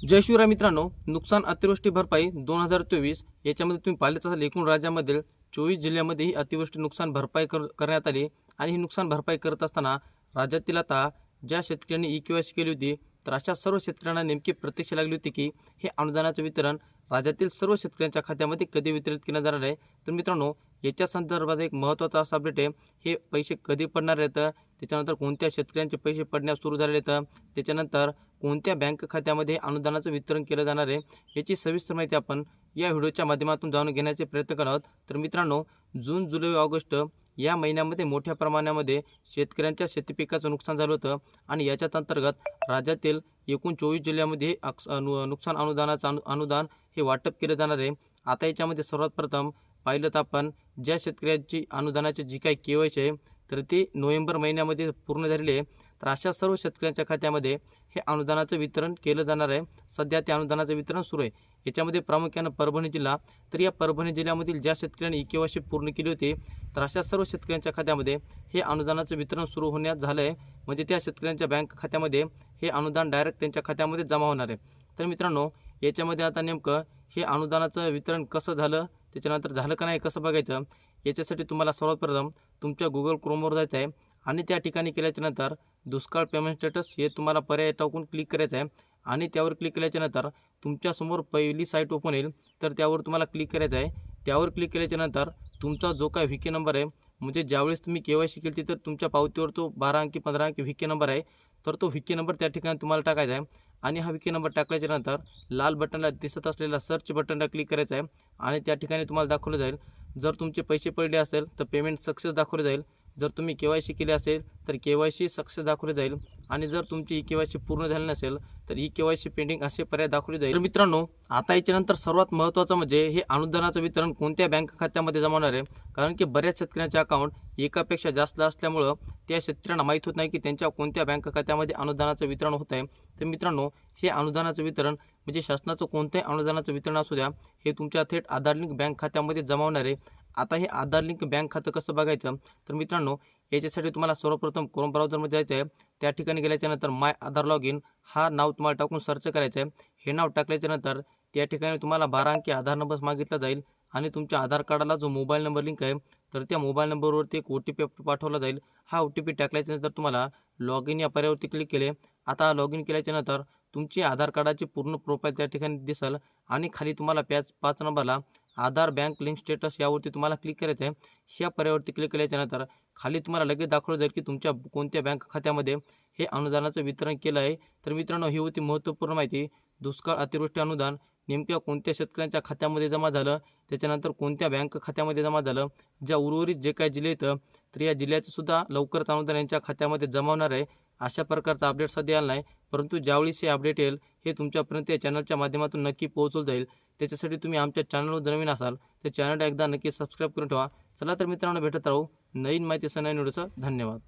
जय शिवराय मित्रांनो नुकसान अतिवृष्टी भरपाई दोन हजार चोवीस याच्यामध्ये तुम्ही पाहिलेच असाल एकूण राज्यामधील चोवीस जिल्ह्यामध्ये ही अतिवृष्टी नुकसान भरपाई कर करण्यात आली. आणि ही नुकसान भरपाई करत असताना राज्यातील आता ज्या शेतकऱ्यांनी ई के केली होती तर अशा सर्व शेतकऱ्यांना नेमकी प्रतीक्षा लागली होती की हे अनुदानाचे वितरण राज्यातील सर्व शेतकऱ्यांच्या खात्यामध्ये कधी वितरित केलं जाणार आहे? तर मित्रांनो याच्या संदर्भात एक महत्त्वाचा असा अपडेट आहे. हे पैसे कधी पडणार आहेत? त्याच्यानंतर कोणत्या शेतकऱ्यांचे पैसे पडण्यास सुरू झाले आहेत त्याच्यानंतर कोणत्या बँक खात्यामध्ये अनुदानाचं वितरण केलं जाणार आहे याची सविस्तर माहिती आपण या व्हिडिओच्या माध्यमातून जाणून घेण्याचे प्रयत्न करत तर मित्रांनो जून जुलै ऑगस्ट या महिन्यामध्ये मोठ्या प्रमाणामध्ये शेतकऱ्यांच्या शेतीपिकाचं नुकसान झालं होतं आणि याच्याच अंतर्गत राज्यातील एकूण चोवीस जिल्ह्यामध्ये अक्स नुकसान अनुदानाचं अनु अनुदान हे वाटप केलं जाणार आहे. आता याच्यामध्ये सर्वात प्रथम पाहिलं तर आपण ज्या शेतकऱ्यांची अनुदानाची जी काही केवायची आहे तर ती नोव्हेंबर महिन्यामध्ये पूर्ण झालेली आहे. तर अशा सर्व शेतकऱ्यांच्या खात्यामध्ये हे अनुदानाचं वितरण केलं जाणार आहे. सध्या ते अनुदानाचं वितरण सुरू आहे. याच्यामध्ये प्रामुख्यानं परभणी जिल्हा. तर या परभणी जिल्ह्यामधील ज्या शेतकऱ्यांनी इकेवाशी पूर्ण केली होती तर अशा सर्व शेतकऱ्यांच्या खात्यामध्ये हे अनुदानाचं वितरण सुरू होण्यात झालं आहे. म्हणजे त्या शेतकऱ्यांच्या बँक खात्यामध्ये हे अनुदान डायरेक्ट त्यांच्या खात्यामध्ये जमा होणार आहे. तर मित्रांनो याच्यामध्ये आता नेमकं हे अनुदानाचं वितरण कसं झालं त्याच्यानंतर झालं का नाही कसं बघायचं याच्यासाठी तुम्हाला सर्वात प्रथम तुमच्या गुगल क्रोमवर जायचं आहे आणि त्या ठिकाणी केल्याच्यानंतर दुष्काळ पेमेंट स्टेटस हे तुम्हाला पर्याय टाकून क्लिक करायचं आहे. आणि त्यावर क्लिक केल्याच्यानंतर तुमच्यासमोर पहिली साईट ओपन येईल तर त्यावर तुम्हाला क्लिक करायचं आहे. त्यावर क्लिक केल्याच्यानंतर तुमचा जो काय व्ही के नंबर आहे म्हणजे ज्यावेळेस तुम्ही के वाय सी केली तर तुमच्या पावतीवर तो बारा अंकी पंधरा अंकी व्ही के नंबर आहे. तर तो व्ही के नंबर त्या ठिकाणी तुम्हाला टाकायचा आहे. आणि हा विके नंबर टाकल्याच्यानंतर लाल बटनला दिसत असलेला सर्च बटनला क्लिक करायचा आहे. आणि त्या ठिकाणी तुम्हाला दाखवलं जाईल. जर तुमचे पैसे पडले असेल तर पेमेंट सक्सेस दाखवले जाईल. जर तुम्ही के वाय सी केले असेल तर के वाय सी सक्सेस दाखवले जाईल. आणि जर तुमची के वाय सी पूर्ण झाली नसेल तर ई केवायसी सी पेंडिंग असे पर्याय दाखवले जाईल. तर मित्रांनो आता याच्यानंतर सर्वात महत्त्वाचं म्हणजे हे अनुदानाचं वितरण कोणत्या बँक खात्यामध्ये जमा होणार आहे? कारण की बऱ्याच शेतकऱ्यांचे अकाउंट एकापेक्षा जास्त असल्यामुळं त्या शेतकऱ्यांना माहीत होत नाही की त्यांच्या कोणत्या बँक खात्यामध्ये अनुदानाचं वितरण होत आहे. तर मित्रांनो हे अनुदानाचं वितरण म्हणजे शासनाचं कोणत्याही अनुदानाचं वितरण असू द्या हे तुमच्या थेट आधार लिंक बँक खात्यामध्ये जमा होणार आहे. आता हे आधार लिंक बँक खातं कसं बघायचं? तर मित्रांनो याच्यासाठी तुम्हाला सर्वप्रथम क्रोम ब्राउझरमध्ये जायचं आहे. त्या ठिकाणी गेल्याच्यानंतर माय आधार लॉग इन हा नाव तुम्हाला टाकून सर्च करायचं आहे हे नाव टाकल्याच्यानंतर त्या ठिकाणी तुम्हाला बारा अंकी आधार नंबर मागितला जाईल आणि तुमच्या आधार कार्डाला जो मोबाईल नंबर लिंक आहे तर त्या मोबाईल नंबरवरती एक ओ टी पी पाठवला जाईल. हा ओ टी पी टाकल्याच्यानंतर तुम्हाला लॉग इन या पर्यावरती क्लिक केले. आता लॉग इन केल्याच्यानंतर तुमची आधार कार्डाची पूर्ण प्रोफाईल त्या ठिकाणी दिसेल आणि खाली तुम्हाला पॅच पाच नंबरला आधार बँक लिंक स्टेटस यावरती तुम्हाला क्लिक करायचं आहे. ह्या पर्यावरती क्लिक केल्याच्यानंतर खाली तुम्हाला लगेच दाखवलं जाईल की तुमच्या कोणत्या बँक खात्यामध्ये हे अनुदानाचं वितरण केलं आहे. तर मित्रांनो ही होती महत्त्वपूर्ण माहिती. दुष्काळ अतिवृष्टी अनुदान नेमक्या कोणत्या शेतकऱ्यांच्या खात्यामध्ये जमा झालं? त्याच्यानंतर कोणत्या बँक खात्यामध्ये जमा झालं? ज्या उर्वरित जे काही जिल्हे येतं तर या जिल्ह्याचं सुद्धा लवकरच अनुदान यांच्या खात्यामध्ये जमा होणार आहे. अशा प्रकारचा अपडेट सध्या आला नाही. परंतु ज्यावेळेस हे अपडेट येईल हे तुमच्यापर्यंत या चॅनलच्या माध्यमातून नक्की पोहोचवलं जाईल. त्याच्यासाठी तुम्ही आमच्या चॅनलवर नवीन असाल तर चॅनलला एकदा नक्की सबस्क्राईब करून ठेवा. चला तर मित्रांनो भेटत राहू नवीन माहितीसह नवीन व्हिडिओचं धन्यवाद.